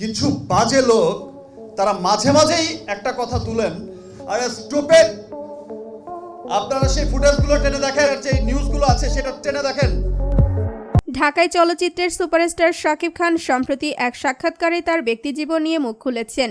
কিছু বাজে লোক তারা মাঝে মাঝেই একটা কথা তুলেন। আরে স্টুপেড আপনারা সেই ফুটেজগুলো টেনে দেখেন আর যে নিউজগুলো আছে সেটা টেনে দেখেন। ঢাকায় চলচ্চিত্রের সুপারস্টার শাকিব খান সম্প্রতি এক সাক্ষাৎকারে তার ব্যক্তিজীবন নিয়ে মুখ খুলেছেন।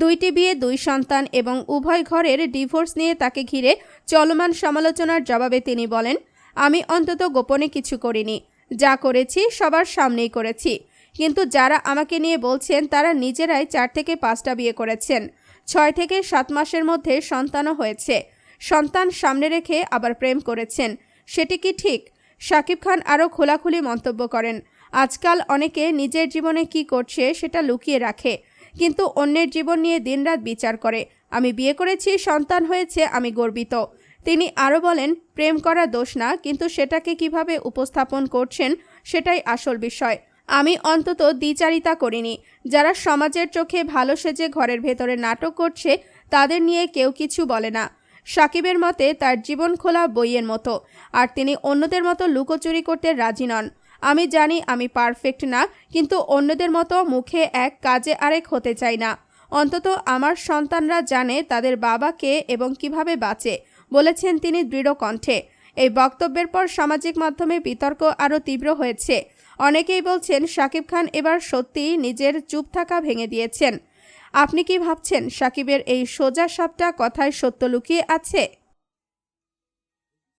দুইটি বিয়ে, দুই সন্তান এবং উভয় ঘরের ডিভোর্স নিয়ে তাকে ঘিরে চলমান সমালোচনার জবাবে তিনি বলেন, আমি অন্তত গোপনে কিছু করিনি। যা করেছি সবার সামনেই করেছি। কিন্তু যারা আমাকে নিয়ে বলছেন, তারা নিজেরাই চার থেকে পাঁচটা বিয়ে করেছেন। ছয় থেকে সাত মাসের মধ্যে সন্তানও হয়েছে। সন্তান সামনে রেখে আবার প্রেম করেছেন। সেটি কি ঠিক? শাকিব খান আরও খোলাখুলি মন্তব্য করেন, আজকাল অনেকে নিজের জীবনে কি করছে সেটা লুকিয়ে রাখে, কিন্তু অন্যের জীবন নিয়ে দিনরাত বিচার করে। আমি বিয়ে করেছি, সন্তান হয়েছে, আমি গর্বিত। তিনি আরও বলেন, প্রেম করা দোষ না, কিন্তু সেটাকে কীভাবে উপস্থাপন করছেন সেটাই আসল বিষয়। আমি অন্তত দ্বিচারিতা করিনি। যারা সমাজের চোখে ভালো সেজে ঘরের ভেতরে নাটক করছে, তাদের নিয়ে কেউ কিছু বলে না। সাকিবের মতে, তার জীবন খোলা বইয়ের মতো, আর তিনি অন্যদের মতো লুকোচুরি করতে রাজি নন। আমি জানি আমি পারফেক্ট না, কিন্তু অন্যদের মতো মুখে এক, কাজে আরেক হতে চাই না। অন্তত আমার সন্তানরা জানে তাদের বাবা কে এবং কীভাবে বাঁচে, বলেছেন তিনি দৃঢ় কণ্ঠে। এই বক্তব্যের পর সামাজিক মাধ্যমে বিতর্ক আরও তীব্র হয়েছে। অনেকেই বলছেন, শাকিব খান এবার সত্যিই নিজের চুপ থাকা ভেঙে দিয়েছেন। আপনি কি ভাবছেন সাকিবের এই সোজা সাপটা কথায় সত্য লুকিয়ে আছে?